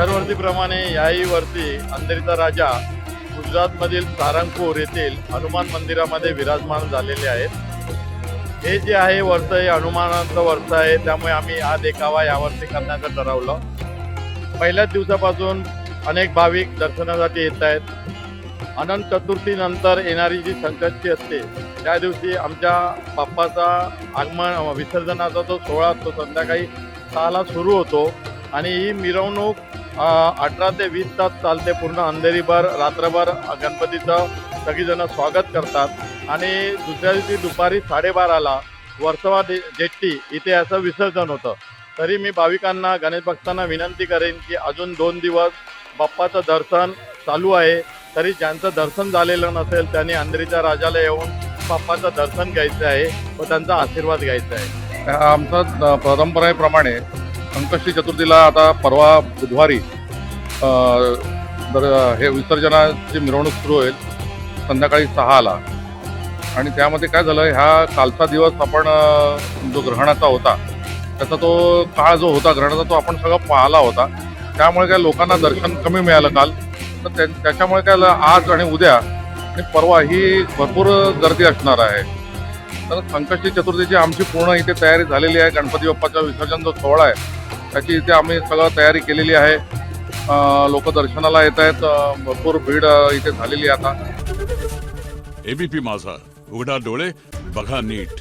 दरवर्षीप्रमाणे याही वर्षी अंधेरीचा राजा गुजरातमधील सारंगपूर येथील हनुमान मंदिरामध्ये विराजमान झालेले आहेत. हे जे आहे वर्ष हे हनुमानाचं वर्ष आहे. त्यामुळे आम्ही हा देखावा यावर्षी करण्याचं ठरवलं. पहिल्याच दिवसापासून अनेक भाविक दर्शनासाठी येत आहेत. अनंत चतुर्थीनंतर येणारी जी संकष्टी असते त्या दिवशी आमच्या बाप्पाचा आगमन विसर्जनाचा जो सोहळा असतो संध्याकाळी सहाला सुरू होतो. आणि ही मिरवणूक अठरा ते वीस तास चालते पूर्ण अंधेरीभर रात्रभर गणपतीचं सगळीजणं स्वागत करतात. आणि दुसऱ्या दिवशी दुपारी साडेबाराला वर्सवा जे- जेट्टी इथे असं विसर्जन होतं. तरी मी भाविकांना गणेश भक्तांना विनंती करेन की अजून दोन दिवस बाप्पाचं दर्शन चालू आहे. तरी ज्यांचं दर्शन झालेलं नसेल त्यांनी अंधेरीच्या राजाला येऊन बाप्पाचं दर्शन घ्यायचं आहे व त्यांचा आशीर्वाद घ्यायचा आहे. आमचं परंपरेप्रमाणे संकष्टी चतुर्थीला आता परवा बुधवारी अ, हे विसर्जनाची मिरवणूक सुरू होईल संध्याकाळी सहाला. आणि त्यामध्ये काय झालं ह्या कालचा दिवस आपण जो ग्रहणाचा होता त्याचा तो काळ जो होता ग्रहणाचा तो आपण सगळं पाहिला होता. त्यामुळे काय लोकांना दर्शन कमी मिळालं काल. तर त्या- त्याच्यामुळे काय झालं, आज आणि उद्या आणि परवा ही भरपूर गर्दी असणार आहे. तर संकष्टी चतुर्थीची आमची पूर्ण इथे तयारी झालेली आहे. गणपती बाप्पाचा विसर्जन जो सोहळा आहे त्याची इथे आम्ही सगळं तयारी केलेली आहे. लोक दर्शनाला येत आहेत. भरपूर भीड इथे झालेली आहे आता. एबीपी माझा. उघडा डोळे बघा नीट.